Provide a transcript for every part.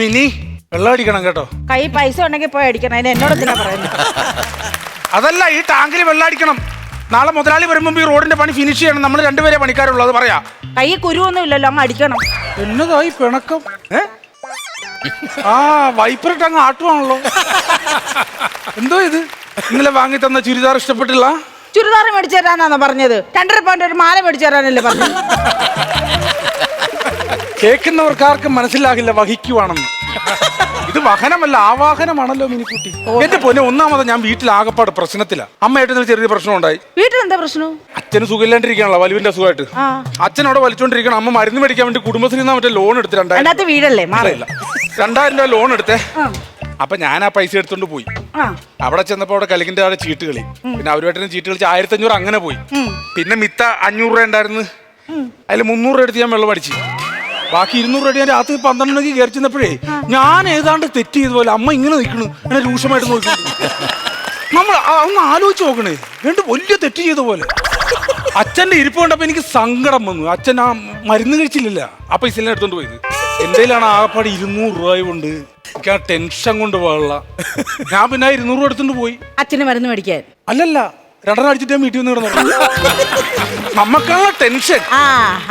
Mini വെള്ളം അടിക്കണം കേട്ടോ. കൈ പൈസ ഉണ്ടെങ്കിൽ പോയി അടിക്കണം. അതിന് എന്നോട് പറയുന്നത് അതല്ല ഈ ടാങ്കിൽ വെള്ളം അടിക്കണം. നാളെ മുതലാളി വരുമ്പോ ഈ റോഡിന്റെ പണി ഫിനിഷ് ചെയ്യണം. നമ്മൾ രണ്ടുപേരെ പണിക്കാരുള്ളൂ അത് പറയാ. കൈ കുരുവൊന്നും ഇല്ലല്ലോ അങ്ങ് അടിക്കണം. എന്നതായി പിണക്കം? ഏ? ആ വൈപ്പറിട്ട് അങ്ങ് ആട്ടുവാണല്ലോ. എന്തോ ഇത്? ഇന്നലെ വാങ്ങി തന്ന ചുരിദാർ ഇഷ്ടപ്പെട്ടില്ല? ചുരിദാർ മേടിച്ചു തരാനാണോ പറഞ്ഞത്? രണ്ടര പോയിന്റ് ഒരു മാല മേടിച്ചു തരാനല്ലേ പറഞ്ഞത്? കേൾക്കുന്നവർക്ക് ആർക്കും മനസ്സിലാകില്ല വഹിക്കുവാണെന്ന്. ഇത് വഹനമല്ല ആവാഹനമാണല്ലോ മിനിക്കുട്ടി. എന്റെ പൊന്നെ ഒന്നാമത് ഞാൻ വീട്ടിൽ ആകപ്പാട് പ്രശ്നത്തില അമ്മയായിട്ട് ചെറിയ പ്രശ്നം ഉണ്ടായി വീട്ടിൽ എന്താ പ്രശ്നം? അച്ഛന് സുഖമില്ലാണ്ടിരിക്കണല്ലോ വലുവിന്റെ അസുഖമായിട്ട്. അച്ഛൻ അവിടെ വലിച്ചോണ്ടിരിക്കണം അമ്മ മരുന്ന് മേടിക്കാൻ വേണ്ടി കുടുംബശ്രീ മറ്റേ ലോൺ എടുത്ത് രണ്ടായിരം വീടല്ലേ മാറില്ല രണ്ടായിരം രൂപ ലോൺ എടുത്തേ. അപ്പൊ ഞാൻ ആ പൈസ എടുത്തോണ്ട് പോയി. അവിടെ ചെന്നപ്പോ അവിടെ കലിങ്ങിന്റെ അവിടെ ചീട്ട് കളി. പിന്നെ അവരുമായിട്ട് ചീട്ട് കളിച്ച് ആയിരത്തി അഞ്ഞൂറ് അങ്ങനെ പോയി. പിന്നെ മിത്ത അഞ്ഞൂറ് രൂപ ഉണ്ടായിരുന്നു. അതിൽ മുന്നൂറ് രൂപ എടുത്ത് ഞാൻ വെള്ളം അടിച്ചു. ബാക്കി ഇരുന്നൂറ് രൂപ ഞാൻ രാത്രി പന്ത്രണ്ട് മണിക്ക് കയറി ചെന്നപ്പോഴേ ഞാൻ ഏതാണ്ട് തെറ്റ് ചെയ്ത പോലെ അമ്മ ഇങ്ങനെ നിൽക്കണു. എന്നെ രൂക്ഷമായിട്ട് നോക്കി നമ്മൾ അങ്ങ് ഒന്ന് ആലോചിച്ച് നോക്കണേ. രണ്ട് വലിയ തെറ്റ് ചെയ്ത പോലെ. അച്ഛന്റെ ഇരിപ്പ് കണ്ടപ്പോ എനിക്ക് സങ്കടം വന്നു. അച്ഛൻ ആ മരുന്ന് കഴിച്ചില്ലല്ല. ആ പൈസ എടുത്തോണ്ട് പോയത്. എന്തേലാണ് ആകപ്പാട് ഇരുന്നൂറ് രൂപ കൊണ്ട് എനിക്ക് ആ ടെൻഷൻ കൊണ്ട് പോകാനുള്ള. ഞാൻ പിന്നെ ഇരുന്നൂറ് രൂപ എടുത്തോണ്ട് പോയി. അച്ഛന് മരുന്ന് മേടിക്കാൻ. അല്ലല്ല. രണ്ടെണ്ണം അടിച്ചിട്ട് ഞാൻ വീട്ടിൽ നിന്ന് കിടന്നു. ടെൻഷൻ ആ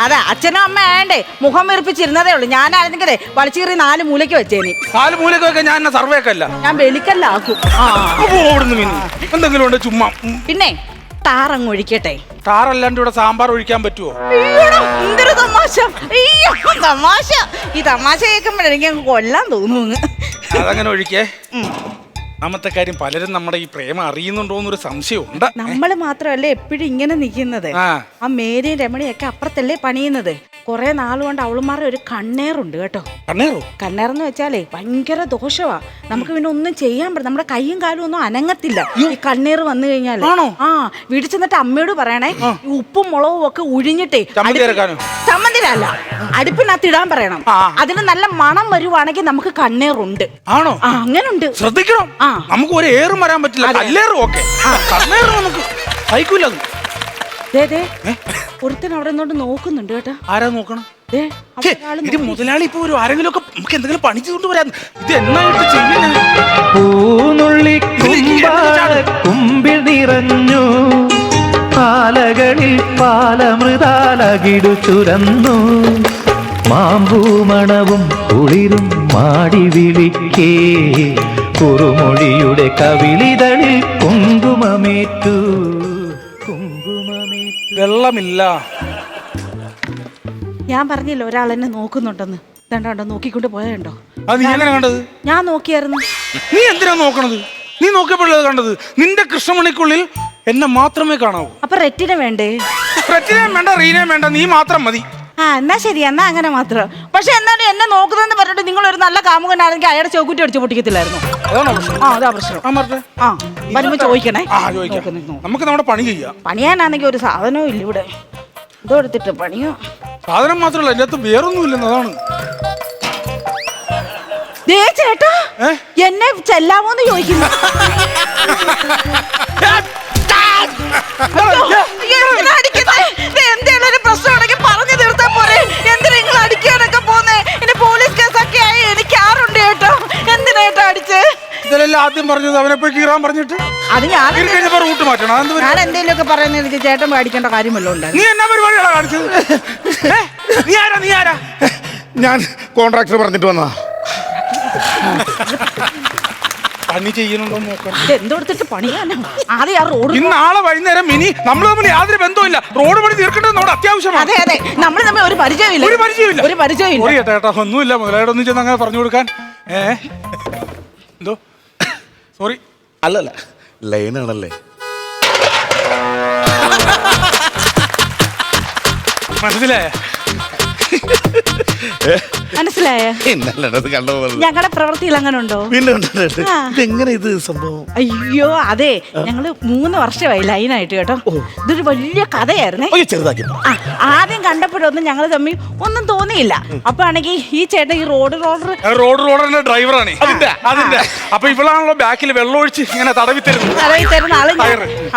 അതെ. അച്ഛനും അമ്മ ആയണ്ടേ മുഖം വീർപ്പിച്ചിരുന്നതേ ഉള്ളൂ. ഞാനായിരുന്നെങ്കിലേ വലിച്ചീറി നാല് മൂലയ്ക്ക് വെച്ചേനി. നാല് മൂലക്കൊക്കെ ഞാൻ എന്നെ സർവേ ഒക്കെ അല്ല? ഞാൻ വെളിക്കല്ലാക്കും ആ. അപ്പൊ ഓടുന്നു മീൻ എന്തെങ്കിലും ഉണ്ട് ചുമ്മാ? ഉം. പിന്നെ താറങ്ങ് ഒഴിക്കട്ടെ. താറല്ലാണ്ട് ഇവിടെ സാമ്പാർ ഒഴിക്കാൻ പറ്റുമോ അയ്യോടാ, എന്തൊരു തമാശ. അയ്യോ തമാശ. ഈ തമാശ കേൾക്കുമ്പോഴെനിക്ക് അങ്ങ് കൊല്ലാൻ തോന്നുന്നു. അതങ്ങനെ ഒഴിക്കേ? ഒന്നാമത്തെ കാര്യം പലരും നമ്മുടെ ഈ പ്രേമം അറിയുന്നുണ്ടോ എന്നൊരു സംശയമുണ്ട്. നമ്മൾ മാത്രമല്ലേ എപ്പോഴും ഇങ്ങനെ നിൽക്കുന്നത്? ആ. മേരിയും രമണിയൊക്കെ അപ്പുറത്തല്ലേ പണിയുന്നത്? കുറെ നാളുകൊണ്ട് അവളുമാരുടെ ഒരു കണ്ണേറുണ്ട് കേട്ടോ. കണ്ണേറോ? കണ്ണേറെന്ന് വെച്ചാലേ ഭയങ്കര ദോഷമാ നമുക്ക് പിന്നെ ഒന്നും ചെയ്യാൻ പറ്റും നമ്മുടെ കൈയും കാലും ഒന്നും അനങ്ങത്തില്ല. ഈ കണ്ണീർ വന്നു കഴിഞ്ഞാൽ? ആ വീട്ടിൽ ചെന്നിട്ട് അമ്മയോട് പറയണേ. ഉപ്പും മുളകും ഒക്കെ ഉഴിഞ്ഞിട്ടേ? ചമ്മന്തിലല്ല അടുപ്പിനകത്ത് ഇടാൻ പറയണം. അതിന് നല്ല മണം വരുവാണെങ്കിൽ നമുക്ക് കണ്ണേറുണ്ട്. ആണോ? അങ്ങനെ അങ്ങനുണ്ട്. ശ്രദ്ധിക്കണം. ആ. നമുക്ക് ഒരു ഏറും വരാൻ പറ്റില്ല. കല്ലേറും ഓക്കെ. കണ്ണേറും നമുക്ക് സഹിക്കൂല ദേ ദേ. ഒരുത്തൻ അവിടെ നിന്നോണ്ട് നോക്കുന്നുണ്ട് കേട്ടാ. ആരാ നോക്കണം? ഇത് മുതലാളി ഇപ്പൊ ഒരു ആരെങ്കിലും ഒക്കെ നമുക്ക് എന്തെങ്കിലും പണി ചെയ്തുകൊണ്ട് വരാൻ ഇത് എന്നായിട്ട് ചെയ്യുന്നത് കുമ്പിൽ നിറഞ്ഞു. പാലകളിൽ പാലമൃതാലകിടു ചുരന്നു. മാമ്പൂമണവും കുളിരും മാടി വിളിക്കേ. കുറുമൊഴിയുടെ കവിളിതളിൽ കുങ്കുമമേറ്റു. കുങ്കുമമേറ്റു. വെള്ളമില്ല. ഞാൻ പറഞ്ഞില്ല ഒരാൾ എന്നെ നോക്കുന്നുണ്ടെന്ന്. കണ്ടോ നോക്കിക്കൊണ്ട് പോയതുണ്ടോ? അത് നീ എങ്ങനെ കണ്ടത്? ഞാൻ നോക്കിയായിരുന്നു. നീ എന്തിനാ നോക്കണത്? നീ നോക്കിയപ്പോഴത് കണ്ടത്? നിന്റെ കൃഷ്ണമണിക്കുള്ളിൽ എന്നെ മാത്രമേ കാണാവൂ. അപ്പൊ റെറ്റിനെ വേണ്ടേ? പ്രറ്റിനെയും വേണ്ട റീനയും വേണ്ട നീ മാത്രം മതി. ആ എന്നാ ശരി എന്നാ അങ്ങനെ മാത്രം. പക്ഷെ എന്നാലും എന്നെ നോക്കുന്നതെന്ന് പറഞ്ഞിട്ട് നിങ്ങൾ ഒരു നല്ല കാമുകനാണെങ്കിൽ അയാളുടെ ചോക്കുറ്റി അടിച്ച് പൊട്ടിക്കത്തില്ലായിരുന്നു? അതാണോ പ്രശ്നം? ആ അതാ പ്രശ്നം. ആ മറട്ടെ ആ വരുമ്പോ ചോദിക്കണേ. ആ ചോദിക്കാം. നമുക്ക് നമ്മുടെ പണി ചെയ്യാം. പണിയാനാണെങ്കിൽ ഒരു സാധനവും ഇല്ല ഇവിടെ. ഇതോ എടുത്തിട്ട് പണിയോ? സാധനം മാത്രമല്ല അതിന്റെ അകത്ത് വേറൊന്നും ഇല്ലെന്ന് അതാണ്. ദേ ചേട്ടാ ഏ? എന്നെ ചെല്ലാമോന്ന് ചോദിക്കുന്നു. പറഞ്ഞത് അവനെ പോയി കീറാൻ പറഞ്ഞിട്ട്? അത് ഞാൻ കീറി കഴിഞ്ഞപ്പോ റൂട്ട് മാറ്റണം. അതെന്ത്? ഞാൻ എന്തെങ്കിലും ഒക്കെ പറയുന്നത് എനിക്ക് ചേട്ടൻ പേടിക്കേണ്ട കാര്യമല്ലോ ഉണ്ടായിരുന്നു. നീ എന്നാ പരിപാടികളാ കാണിച്ചത്? ഏ? നീ ആരാ? നീ ആരാ? ഞാൻ കോൺട്രാക്ടർ പറഞ്ഞിട്ട് വന്നതാ. പണി ചെയ്യുന്നുണ്ടോ നോക്കണം പണിയാനോ ആദ്യം ആ റോഡ് ഇന്ന് നാളെ വൈകുന്നേരം മിനി നമ്മൾ തമ്മിൽ യാതൊരു ബന്ധവുമില്ല. റോഡ് പണി തീർക്കേണ്ടത് നമ്മുടെ അത്യാവശ്യമാണ്. അതെ അതെ. നമ്മൾ തമ്മിൽ ഒരു പരിചയമില്ല ഒരു പരിചയമില്ല ഒരു പരിചയമില്ല ഒരു ചേട്ടാ ഒന്നുമില്ല. മുതലായിട്ട് ഒന്നും ചെന്ന് അങ്ങനെ പറഞ്ഞു കൊടുക്കാൻ. ഏ? എന്തോ? സോറി. അല്ലല്ല ലൈനാണല്ലേ. മനസ്സിലായ? മനസ്സിലായ? ഇന്നല്ലത് കണ്ടത് ഞങ്ങളുടെ പ്രവൃത്തിയിൽ അങ്ങനെ ഉണ്ടോ? വീണ്ടും കണ്ടിട്ടുണ്ട്. ഇതെങ്ങനെ ഇത് സംഭവം? അയ്യോ അതെ. ഞങ്ങൾ മൂന്ന് വർഷമായി ലൈനായിട്ട് കേട്ടോ. ഇതൊരു വലിയ കഥയായിരുന്നേ. ചെറുതാക്കി ആദ്യം കണ്ടപ്പോഴൊന്നും ഞങ്ങൾ തമ്മിൽ ഒന്നും തോന്നിയില്ല. അപ്പൊ ആണെങ്കിൽ ഈ ചേട്ടൻ ഈ റോഡ് റോഡർ റോഡ് റോഡറിന്റെ ഡ്രൈവറാണ്. അതിന്റെ അതിന്റെ. അപ്പൊ ഇവളാണല്ലോ ബാക്കിൽ വെള്ളം ഒഴിച്ച് ഇങ്ങനെ തടവി തരുന്നത് തലയിൽ തരുന്ന ആൾ.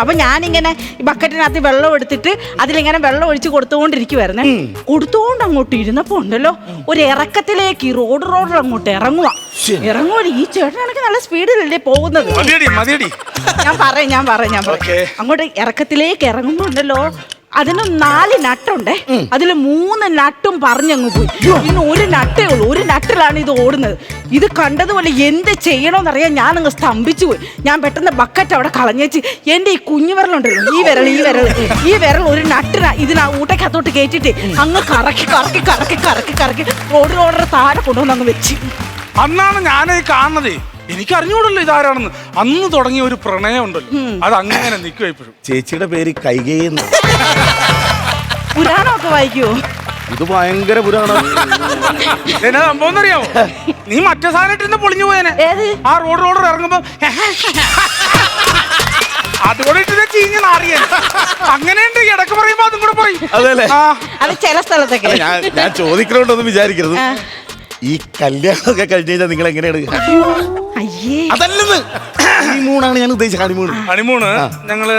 അപ്പൊ ഞാനിങ്ങനെ ഈ ബക്കറ്റിനകത്ത് വെള്ളം എടുത്തിട്ട് അതിലിങ്ങനെ വെള്ളം ഒഴിച്ച് കൊടുത്തുകൊണ്ടിരിക്കുവായിരുന്നേ കൊടുത്തുകൊണ്ട് അങ്ങോട്ട് ഇരുന്നപ്പോ ഉണ്ടല്ലോ. ഒരു ഇറക്കത്തിലേക്ക് ഈ റോഡ് റോഡ് അങ്ങോട്ട് ഇറങ്ങുക ഇറങ്ങുവാണ് ഈ ചേട്ടനാണെങ്കിൽ നല്ല സ്പീഡിലല്ലേ പോകുന്നത്? മതിയടി മതിയടി. ഞാൻ പറയാം ഞാൻ പറയാം ഞാൻ. പറയാം. അങ്ങോട്ട് ഇറക്കത്തിലേക്ക് ഇറങ്ങുന്നുണ്ടല്ലോ. അതിന് നാല് നട്ടുണ്ടേ. അതിൽ മൂന്ന് നട്ടും പറഞ്ഞങ്ങ് പോയി. ഇന്ന് ഒരു നട്ടേ ഉള്ളൂ. ഒരു നട്ടിലാണ് ഇത് ഓടുന്നത്. ഇത് കണ്ടതുപോലെ എന്ത് ചെയ്യണമെന്നറിയാൻ ഞാൻ അങ്ങ് സ്തംഭിച്ചു പോയി. ഞാൻ പെട്ടെന്ന് ബക്കറ്റ് അവിടെ കളഞ്ഞേച്ച് എന്റെ ഈ കുഞ്ഞു വിരലുണ്ടല്ലോ ഈ വിരൽ ഈ വിരൽ. ഈ വിരൽ ഒരു നട്ടിന ഇതിനാ ഊട്ടക്കകത്തോട്ട് കയറ്റിട്ട് അങ്ങ് കറക്കി കറക്കി കറക്കി കറക്കി കറക്കി റോഡ് റോഡറെ താഴെ കൊണ്ടുവന്ന് അങ്ങ് വെച്ച്. അന്നാണ് ഞാനത് കാണുന്നത്. എനിക്ക് അറിഞ്ഞൂടല്ലോ ഇതാരാണെന്ന്. അന്ന് തുടങ്ങിയ ഒരു പ്രണയം ഉണ്ടല്ലോ അത് അങ്ങനെ നിൽക്കുക ഇപ്പോഴും. ചേച്ചിയുടെ പേര് കൈകേന്ന്. പുരാണമൊക്കെ വായിക്കുവോ? ഇത് ഭയങ്കര പുരാണം. എന്നാ സംഭവം അറിയാമോ നീ മറ്റേ സാധനം ഇട്ടിരുന്ന് പൊളിഞ്ഞു പോയനെ. ഏത്? ആ റോഡ് റോഡ് ഇറങ്ങുമ്പോ അതുകൂടെ ഇട്ടിട്ട് ചീഞ്ഞ നാറിയ. അങ്ങനെയുണ്ട് ഇടയ്ക്ക് പറയുമ്പോ അതും കൂടെ പോയി അതെല്ലേ? അത് ചില സ്ഥലത്തൊക്കെ. ഞാൻ ഞാൻ ചോദിക്കണോണ്ടൊന്നും വിചാരിക്കരുത്. ഈ കല്യാണമൊക്കെ കഴിഞ്ഞ് കഴിഞ്ഞാൽ നിങ്ങൾ എങ്ങനെയാണ് അയ്യേ. അതല്ലെന്ന് ഹണിമൂണാണ് ഞാൻ ഉദ്ദേശിച്ചത് ഹണിമൂൺ. ഹണിമൂണ് ഞങ്ങൾ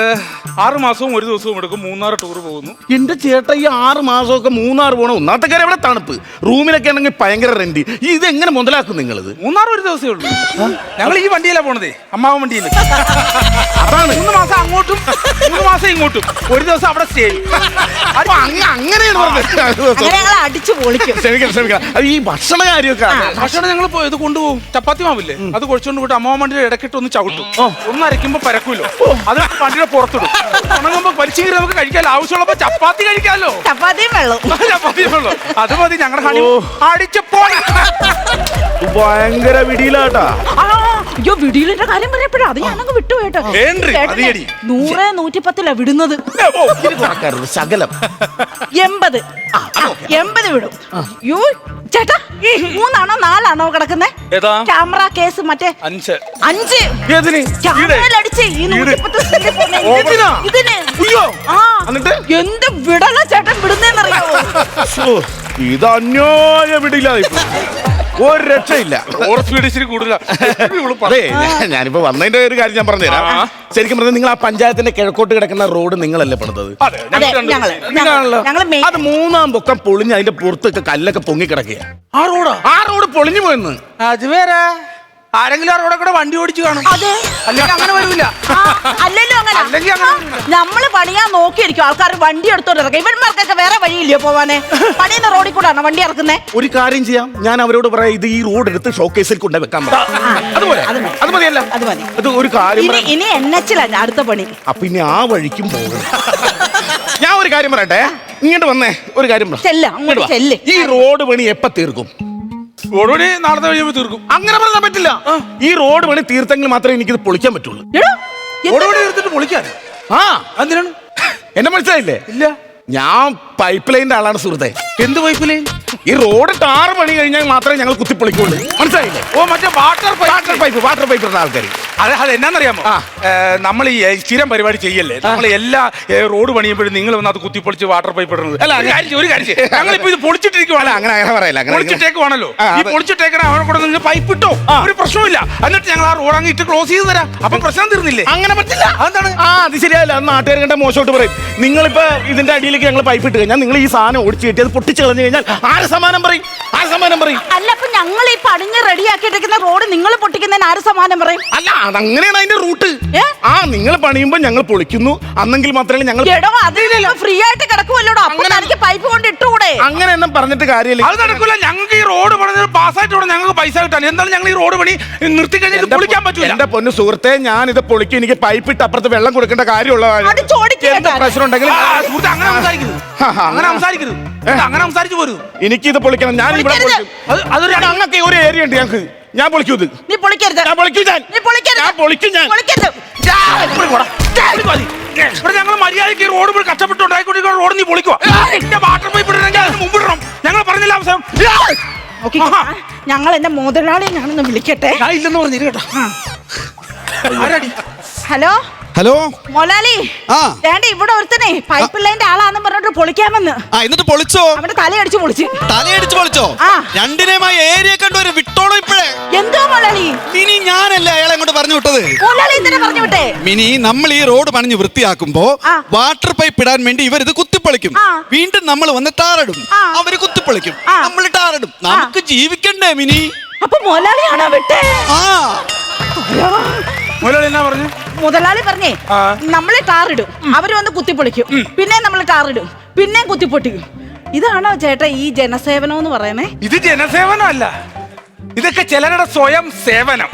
ആറ് മാസവും ഒരു ദിവസവും എടുക്കും മൂന്നാർ ടൂർ പോകുന്നു. എന്റെ ചേട്ട ഈ ആറ് മാസമൊക്കെ മൂന്നാർ പോകണം ഒന്നാമത്തെ കാര്യം എവിടെ തണുപ്പ്? റൂമിലൊക്കെ ആണെങ്കിൽ ഭയങ്കര റെന്റ് ഇത് എങ്ങനെ മുതലാക്കും നിങ്ങളിത്? മൂന്നാർ ഒരു ദിവസമേ ഉള്ളൂ. ഞങ്ങൾ ഈ വണ്ടിയിലാ പോണതേ അമ്മാവൻ വണ്ടിയിൽ അതാണ്. മൂന്ന് മാസം അങ്ങോട്ടും മൂന്ന് മാസം ഇങ്ങോട്ടും. ഒരു ദിവസം അവിടെ സ്റ്റേ അപ്പൊ അങ്ങ- അങ്ങനെയാണ് പറഞ്ഞത്. അങ്ങനെ ഞങ്ങൾ അടിച്ചു പൊളിക്കും. ക്ഷമിക്കണം ക്ഷമിക്കണം. അത് ഈ ഭക്ഷണ കാര്യമൊക്കെ ഭക്ഷണം ഞങ്ങൾ ഇത് കൊണ്ടുപോകും. ചപ്പാത്തി മാവില്ലേ? അത് കുഴച്ചോണ്ട് പോയിട്ട് അമ്മ വണ്ടിയുടെ ഇടക്കിട്ട് ഒന്ന് ചവിട്ടും. ഒന്ന് അരയ്ക്കുമ്പോ പരക്കൂലോ. അത് വണ്ടിയുടെ പുറത്തിടും. ഉണങ്ങുമ്പോ വലിച്ചു നമുക്ക് കഴിക്കാൻ ആവശ്യമുള്ളപ്പോ ചപ്പാത്തി കഴിക്കാമല്ലോ ചപ്പാത്തിയും വെള്ളം. ചപ്പാത്തി ഉള്ളൂ അത് മതി ഞങ്ങളുടെ ഹണി ഭയങ്കര വിടിയിലാട്ടാ. അയ്യോ വിടിയിലിന്റെ കാര്യം പറയപ്പോഴാ അത് ഞാനങ്ങ് വിട്ടു കേട്ടോ. നൂറ് നൂറ്റിപ്പത്തിലാ വിടുന്നത്. ശകലം. എൺപത്. എൺപത് വിടും. യോ ചേട്ടാ മൂന്നാണോ നാലാണോ കിടക്കുന്നേ? ഏതാ? ക്യാമറ കേസ് മറ്റേ അഞ്ച്. അഞ്ച്. ക്യാമറയിലടിച്ച് ഈ ഇതിനാ? എന്ത് വിടല ചേട്ടൻ വിടുന്നേന്നറിയാവോ ശ്ശോ, ഇത് അന്യായ വിടില്ല ഒരു രക്ഷയില്ല. അതെ ഞാൻ- ഞാനിപ്പോ വന്നതിന്റെ ഒരു കാര്യം ഞാൻ പറഞ്ഞുതരാം. തരാം ശരിക്കും പറഞ്ഞാൽ നിങ്ങൾ ആ പഞ്ചായത്തിന്റെ കിഴക്കോട്ട് കിടക്കുന്ന റോഡ് നിങ്ങളല്ലേ പണിതത്? അതെ മൂന്നാം പൊക്കം പൊളിഞ്ഞ് അതിന്റെ പുറത്തൊക്കെ കല്ലൊക്കെ പൊങ്ങി കിടക്കുക ആ റോഡ്? ആ റോഡ് പൊളിഞ്ഞു പോയെന്ന്. അത് വേറെ. ആരെങ്കിലും ആ കൂടെ വണ്ടി ഓടിച്ചു കാണും. അതെ. അല്ലെങ്കിൽ അങ്ങനെ വരൂല. ആ, അല്ലല്ലോ അങ്ങനെ. അല്ലെങ്കിൽ അങ്ങനെ നമ്മൾ പണിയാൻ നോക്കിയിരിക്കും. ആൾക്കാർ വണ്ടി എടുത്തോണ്ട് ഇറക്കാം ഇവന്മാർക്കൊക്കെ വേറെ വഴിയില്ലയോ പോവാനെ? പണിയുന്ന റോഡിൽ കൂടാണോ വണ്ടി ഇറക്കുന്നേ? ഒരു കാര്യം ചെയ്യാം. ഞാൻ അവരോട് പറയാം ഇത് ഈ റോഡ് എടുത്ത് ഷോക്കേസിൽ കൊണ്ടു വെക്കാൻ അതുപോലെ അത് മതി. അത് മതിയല്ല. അത് മതി. അത് ഒരു കാര്യം ഇനി പറയാം. ഇനി എൻ എച്ചിലാണ് അടുത്ത പണി. അപ്പൊ ഇനി ആ വഴിക്കും പോകും ഞാൻ ഒരു കാര്യം പറയട്ടെ? ഇങ്ങോട്ട് വന്നേ. ഒരു കാര്യം പറ. ചെല്ല്, അങ്ങോട്ട് ഇങ്ങോട്ട് വാ. ചെല്ല്. ഈ റോഡ് പണി എപ്പ തീർക്കും? റോഡ് നാളത്തെ കഴിയുമ്പോ തീർക്കും. അങ്ങനെ പറഞ്ഞാൽ പറ്റില്ല. ഈ റോഡ് പണി തീർത്തെങ്കിൽ മാത്രമേ എനിക്കിത് പൊളിക്കാൻ പറ്റുള്ളൂ. റോഡ് പണി എടുത്തിട്ട് പൊളിക്കാൻ ആ. എന്തിനാണ് എന്നെ മനസ്സിലായില്ലേ? ഇല്ല. ഞാൻ പൈപ്പ് ലൈനിന്റെ ആളാണ് സുഹൃത്തെ. എന്ത് പൈപ്പ് ലൈൻ ഈ റോഡ് ആറ് മണി കഴിഞ്ഞാൽ മാത്രമേ ഞങ്ങൾ കുത്തിപ്പൊളിക്കുള്ളൂ. മനസ്സിലായില്ലേ? ഓ മറ്റേ water water pipe water pipe ഇടുന്ന ആൾക്കാർ അത് അത് എന്നാന്നറിയാമോ? നമ്മൾ ഈ സ്ഥിരം പരിപാടി ചെയ്യല്ലേ? നമ്മൾ എല്ലാ റോഡ് പണിയുമ്പോഴും നിങ്ങൾ വന്ന് അത് കുത്തിപ്പൊളിച്ച് വാട്ടർ പൈപ്പ് ഇടുന്നത്. അല്ല, ഒരു കാര്യം ഞങ്ങൾ ഒരു കാര്യം ഞങ്ങളിപ്പോ ഇത് പൊളിച്ചിട്ടിരിക്കുവാണ് അല്ല അങ്ങനെ അങ്ങനെ പറയല്ല പൊളിച്ചിട്ടേക്കുവാണല്ലോ. ഈ പൊളിച്ചിട്ടേക്കണ അവിടെ കൂടെ നിങ്ങൾ പൈപ്പ് ഇട്ടോ? ഒരു പ്രശ്നമില്ല എന്നിട്ട് ഞങ്ങൾ ആ റോഡ് അങ്ങ് ഇട്ട് ക്ലോസ് ചെയ്ത് തരാം. അപ്പൊ പ്രശ്നം തീർന്നില്ലേ? അങ്ങനെ പറ്റില്ല. എന്താണ് ആ അത് ശരിയല്ല അത് നാട്ടുകാർ കണ്ട മോശമായിട്ട് പറയും. നിങ്ങളിപ്പോ ഇതിന്റെ അടിയിലേക്ക് ഞങ്ങൾ പൈപ്പ് ഇട്ട് കഴിഞ്ഞാൽ നിങ്ങൾ ഈ സാധനം ഓടിച്ച് കിട്ടിയത് അത് പൊട്ടിച്ച് കളഞ്ഞു കഴിഞ്ഞാൽ ആര് സമാനം പറയും. ആര് സമാനം പറയും? അല്ല അപ്പൊ ഞങ്ങൾ ഈ പണിഞ്ഞ് റെഡിയാക്കിയിട്ടിരിക്കുന്ന റോഡ് നിങ്ങൾ പൊട്ടിക്കുന്നതിന് ആര് സമാനം പറയും? അല്ല അതങ്ങനെയാണ് അതിന്റെ റൂട്ട്. ഏ? ആ നിങ്ങൾ പണിയുമ്പോൾ ഞങ്ങൾ പൊളിക്കുന്നു. അന്നെങ്കിൽ മാത്രമേ ഞങ്ങൾ എടോ അതിലല്ലോ ഫ്രീ ആയിട്ട് കിടക്കുമല്ലോടോ അപ്പൊ അങ്ങനെ- തനിക്ക് പൈപ്പ് കൊണ്ട് ഇട്ടുകൂടെ? അങ്ങനെ ഒന്നും പറഞ്ഞിട്ട് കാര്യമില്ല. അത് നടക്കില്ല ഞങ്ങൾക്ക് ഈ റോഡ് പണിത് പാസ്സായിട്ട് ഇവിടെ ഞങ്ങൾക്ക് പൈസ കിട്ടാൻ. എന്താണ് ഞങ്ങൾ ഈ റോഡ് പണി നിർത്തി കഴിഞ്ഞാൽ എന്റെ പൊളിക്കാൻ പൊ- പറ്റൂല. എന്റെ പൊന്നു സുഹൃത്തെ ഞാൻ ഇത് പൊളിക്കും. എനിക്ക് പൈപ്പ് ഇട്ട് അപ്പുറത്ത് വെള്ളം കൊടുക്കേണ്ട കാര്യമുള്ളതാണ്. അത് ചോദിക്കുക എന്ത് പ്രശ്നം ഉണ്ടെങ്കിൽ ആ, സുഹൃത്തേ, അങ്ങനെ സംസാരിക്കരുത് ആ, ആ, അങ്ങനെ സംസാരിക്കരുത്. ഇത് അങ്ങനെ സംസാരിച്ചു പോരൂ. എനിക്ക് ഇത് പൊളിക്കണം. ഞാൻ ഇവിടെ. പൊളിക്കും. അത് അതൊരു ഞങ്ങൾക്ക് ഒരു ഏരിയ ഉണ്ട് ഞങ്ങൾക്ക് ഞാൻ പൊളിക്കൂ ഇത്. നീ പൊളിക്കരുത്. ഞാൻ പൊളിക്കും ഞാൻ. നീ പൊളിക്കരുത്. ഞാൻ പൊളിക്കും ഞാൻ. പൊളിക്കരുത്. ഇവിടെ ഞങ്ങൾ മര്യാദയ്ക്ക് ഈ റോഡ് പോയി കഷ്ടപ്പെട്ടുണ്ടായിക്കൊണ്ടിരിക്കുന്ന റോഡ് നീ പൊളിക്കുക എന്റെ വാട്ടർ പൈപ്പ് ഇടണമെങ്കിൽ അതിന് മുമ്പ് ഇടണം. ഞങ്ങൾ പറഞ്ഞില്ല അവസരം ഓക്കേ, ഞങ്ങൾ എന്റെ മുതലാളിയെ ഞാനൊന്ന് വിളിക്കട്ടെ. ഞാൻ ഇല്ലെന്ന് പറഞ്ഞില്ല കേട്ടോ ആരാടി? ഹലോ? ഹലോ? മൊലാലി ആ. വേണ്ട ഇവിടെ ഒരുത്തനെ. പൈപ്പ് ലൈന്റെ ആളാന്ന് പറഞ്ഞിട്ട് പൊളിക്കാമെന്ന്. ആ എന്നിട്ട് പൊളിച്ചോ? അവന്റെ തലയടിച്ച് പൊളിച്ച്. തലയടിച്ച് പൊളിച്ചോ? ആ. രണ്ടിനേമായി ഏരിയ കണ്ടു ഒരു വിട്ടോളൂ ഇപ്പോഴേ. എന്തോ മൊലാലി? ഇനി ഞാനല്ല അയാളെ അങ്ങോട്ട് പറഞ്ഞു വിട്ടത്? മൊലാലി ഇതിനെ പറഞ്ഞു വിട്ടേ. മിനി നമ്മൾ ഈ റോഡ് പണിഞ്ഞു വൃത്തിയാക്കുമ്പോ ആ. വാട്ടർ പൈപ്പ് ഇടാൻ വേണ്ടി ഇവർ ഇത് കുത്തിപ്പൊളിക്കും. ആ. വീണ്ടും നമ്മൾ വന്ന് ടാറിടും. ആ. അവർ കുത്തിപ്പൊളിക്കും. ആ. നമ്മൾ ടാറിടും. നമുക്ക് ജീവിക്കണ്ടേ മിനി? അപ്പൊ മൊലാലിയാണോ വിട്ടേ? ആ. മുതലാളി എന്നാ പറഞ്ഞു? മുതലാളി പറഞ്ഞേ നമ്മളെ നമ്മൾ ടാറിടും അവർ വന്ന് കുത്തിപ്പൊളിക്കും. പിന്നെ നമ്മൾ ടാറിടും പിന്നെ കുത്തിപ്പൊട്ടിക്കും. ഇതാണോ ചേട്ടാ ഈ ജനസേവനം എന്ന് പറയുന്നേ? ഇത് ജനസേവനമല്ല. ഇതൊക്കെ ചിലരുടെ സ്വയം സേവനം.